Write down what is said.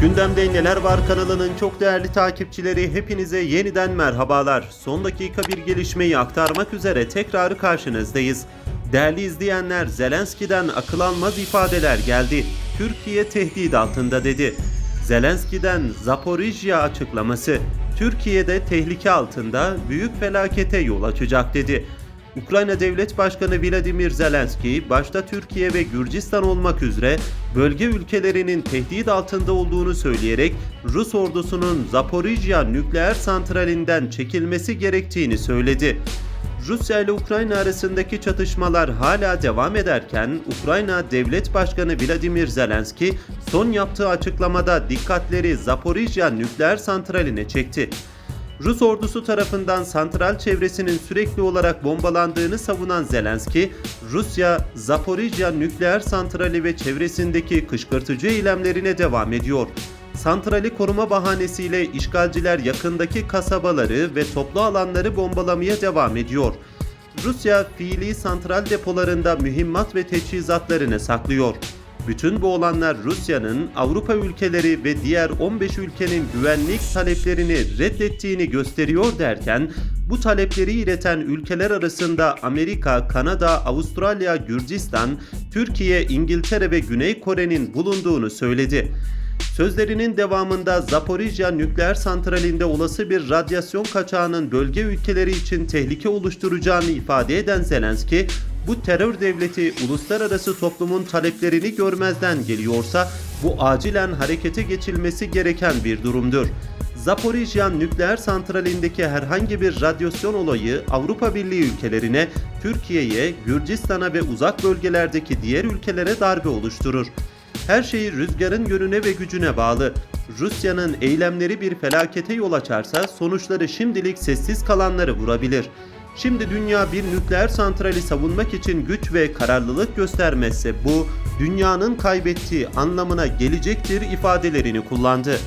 Gündemde Neler Var kanalının çok değerli takipçileri hepinize yeniden merhabalar. Son dakika bir gelişmeyi aktarmak üzere tekrar karşınızdayız. Değerli izleyenler Zelenski'den akıl almaz ifadeler geldi. Türkiye tehdit altında dedi. Zelenski'den Zaporijya açıklaması. Türkiye'de tehlike altında büyük felakete yol açacak dedi. Ukrayna Devlet Başkanı Vladimir Zelenski, başta Türkiye ve Gürcistan olmak üzere bölge ülkelerinin tehdit altında olduğunu söyleyerek Rus ordusunun Zaporijya nükleer santralinden çekilmesi gerektiğini söyledi. Rusya ile Ukrayna arasındaki çatışmalar hala devam ederken Ukrayna Devlet Başkanı Vladimir Zelenski son yaptığı açıklamada dikkatleri Zaporijya nükleer santraline çekti. Rus ordusu tarafından santral çevresinin sürekli olarak bombalandığını savunan Zelenski, Rusya, Zaporijya nükleer santrali ve çevresindeki kışkırtıcı eylemlerine devam ediyor. Santrali koruma bahanesiyle işgalciler yakındaki kasabaları ve toplu alanları bombalamaya devam ediyor. Rusya fiili santral depolarında mühimmat ve teçhizatlarını saklıyor. Bütün bu olanlar Rusya'nın Avrupa ülkeleri ve diğer 15 ülkenin güvenlik taleplerini reddettiğini gösteriyor derken bu talepleri ileten ülkeler arasında Amerika, Kanada, Avustralya, Gürcistan, Türkiye, İngiltere ve Güney Kore'nin bulunduğunu söyledi. Sözlerinin devamında Zaporijya nükleer santralinde olası bir radyasyon kaçağının bölge ülkeleri için tehlike oluşturacağını ifade eden Zelenski, bu terör devleti uluslararası toplumun taleplerini görmezden geliyorsa bu acilen harekete geçilmesi gereken bir durumdur. Zaporijya nükleer santralindeki herhangi bir radyasyon olayı Avrupa Birliği ülkelerine, Türkiye'ye, Gürcistan'a ve uzak bölgelerdeki diğer ülkelere darbe oluşturur. Her şey rüzgarın yönüne ve gücüne bağlı. Rusya'nın eylemleri bir felakete yol açarsa sonuçları şimdilik sessiz kalanları vurabilir. Şimdi dünya bir nükleer santrali savunmak için güç ve kararlılık göstermezse bu dünyanın kaybettiği anlamına gelecektir ifadelerini kullandı.